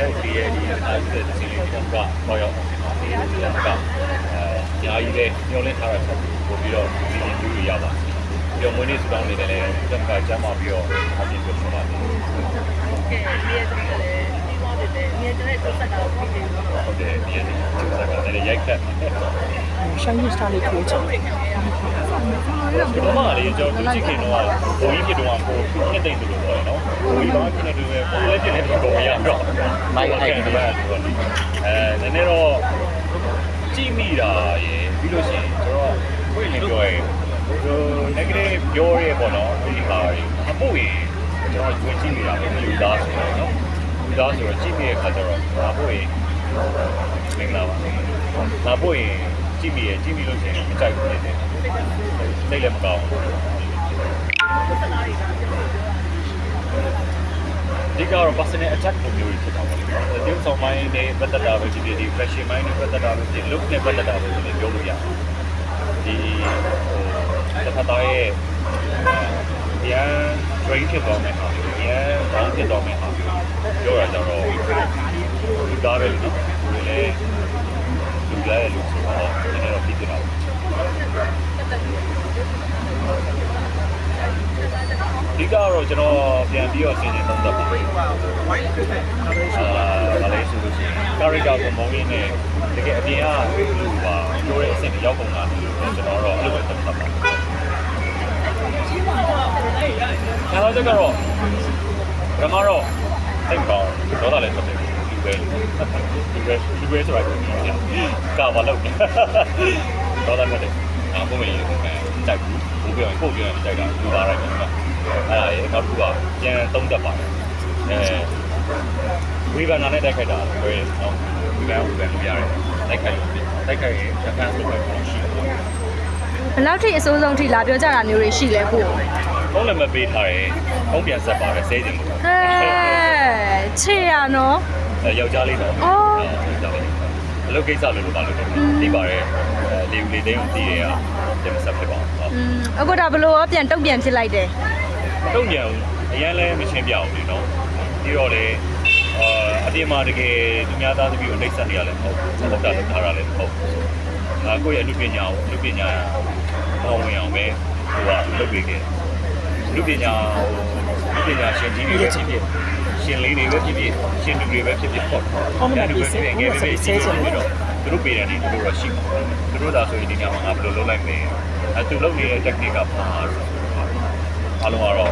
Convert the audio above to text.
တဲ့ဒီရဲ့ဒီအားကြီးတဲ့စီလေးကတော့တော့ရောက်ဒီကအဲညာကြီးလေးညှို့လင်းထားတာဆိုပို့ပြီးတော့ဒီရင်ကျူးရရပါပြောမွေးနေ့စတောင်းနေတယ်လည်းတက်ကကြမ်းမပြီးတော့အပြင်ပြောမှာတယ်ကဲမြေတူတယ်ဒီမောတယ်မြေတဲ့တုတ်ဆက်တာကိုပြီးပြီဟုတ်တယ်ဒီရဲ့ကျူးစက်ကလည်းရိုက်ခတ်ရှမ်းယူစတာလေးထိုးချင် တယ်ဒီမှာလေကျွန်တော်ကြည့်ခင်တော့ဘုံကြီးဖြစ်တော့ကိုနှစ်သိမ့်လို့ပြောတယ်နော်ဘုံကြီးဘာဖြစ်နေတယ်ကိုလည်းဖြစ်နေတယ်တော့မရတော့အဲနည်းနည်းတော့ကြည့်မိတာရယ်ပြီးလို့ရှိရင်ကျွန်တော်ကိုယ်လည်းပြောရဲဟို negative ပြောရဲပေါ့နော်ဒီဟာအဖို့ရင်ကျွန်တော်ကျွေးကြည့်မိတာပဲလူသားဆိုတော့နော်လူသားဆိုတော့ကြည့်မိတဲ့ခါကျတော့အဖို့ရင်မင်္ဂလာပါလာဖို့ရင်ကြည့်မိရကြည့်မိလို့ရှိရင်မကြိုက်ဘူးဖြ စ်တယ်စိတ်လည်းမကောင်းဘူးဒီကတော့ personal attack ပုံမျိုးဖြစ်တာပေါ့လေ။ဒီဆောင်မိုင်းနဲ့ပတ်သက်တာပဲဖြစ်ဖြစ်ဒီ fashion မိုင်းနဲ့ပတ်သက်တာပဲဖြစ် look နဲ့ပတ်သက်တာပဲဖြစ်ဖြစ်ပြောလို့ရတယ်။ဒီဟိုတစ်ဖက်သားရဲ့ဒီအန် train ဖြစ်သွားမယ်ဟာဒီအန် down ဖြစ်သွားမယ်ဟာပြောရကြတော့လူသားပဲလေနော်။ဒီလေလူသားရဲ့လူဆိုတော့ဒီနေ့တော့ဖြစ်နေတာပေါ့ ဒီကတော့ကျွန်တော်ပြန်ပြီးတော့ဆင်ခြင်သုံးသပ်ပါမယ်။အာဘာလဲဆိုလို့ရှိရင် character ကိုမုံရင်းနဲ့တကယ်အပြင်ကလူပါပြောတဲ့အဆင့်ကိုရောက်ကုန်တာလို့ကျွန်တော်တော့အဲ့လိုပဲသုံးသပ်ပါ။အဲတော့ကျတော့ပထမတော့စိတ်ကောင်းဒေါသလည်းထွက်တယ်လူပဲလူပဲလူပဲဆိုတာကာဘာလို့ဒေါသထွက်တယ် အဘုံမင်းကြိုက်ဘူးဘိုးပြောရင်ကိုပြောရင်ကြိုက်တာလူပါတိုင်းပဲအဲ့ဒါရေနောက်တစ်ခုကပြန်သုံးသက်ပါတယ်အဲဝိဗန္နာနဲ့တိုက်ခိုက်တာဆိုရင်နော်ဝိဗန်ဝိဗန်လို့ရတယ်တိုက်ခိုက်လို့တိုက်ခိုက်ရင်တစ်ခါဆိုပဲရှိတယ်ဘယ်လောက်ထိအစိုးဆုံးထိလာပြောကြတာမျိုးတွေရှိလဲကိုဖုန်းနံပါတ်ပေးထားတယ်ဖုန်းပြန်ဆက်ပါတယ်စေးတင်လို့ဟဲချေရနော်အဲယောက်ျားလေးတော့အော်ယောက်ျားလေး အလုပ်ကိစ္စလို့လို့ပါလို့သိပါတယ်အဲလေဦးလေးတိန်းကိုသိတယ်ကပြန်ဆက်ဖြစ်ပါအောင်อืมအခုဒါဘလို့ရောပြန်တုတ်ပြန်ဖြစ်လိုက်တယ်တုံ့ပြန်အရင်လဲမရှင်းပြအောင်လေနော်ပြီးတော့လေအာအပြင်မှာတကယ်သူများသားသမီးကိုနှိပ်စက်နေရလဲမဟုတ်ဘူးဟုတ်တာလည်းထားရလဲမဟုတ်ဘူးငါကိုယ့်ရဲ့အမှုပညာကိုအမှုပညာပေါဝင်အောင်ပဲဟိုကလုပ်ပေးခဲ့အမှုပညာအမှုပညာရှင်ကြီးတွေပဲဖြစ်ဖြစ် ရှင်လေးတွေပဲဖြစ်ဖြစ်ရှင်သူတွေပဲဖြစ်ဖြစ်ပေါ့ငယ်တွေပဲဖြစ်ဖြစ်ငယ်တွေပဲဖြစ်ဖြစ်ပြီးတော့သူတို့ပေးတယ်နေသူတို့တော့ရှိမှာသူတို့သာဆိုရင်ဒီညမှာငါဘယ်လိုလုပ်လိုက်မလဲအဲသူလုပ်နေတဲ့ technique ကဘာအားလုံးကတော့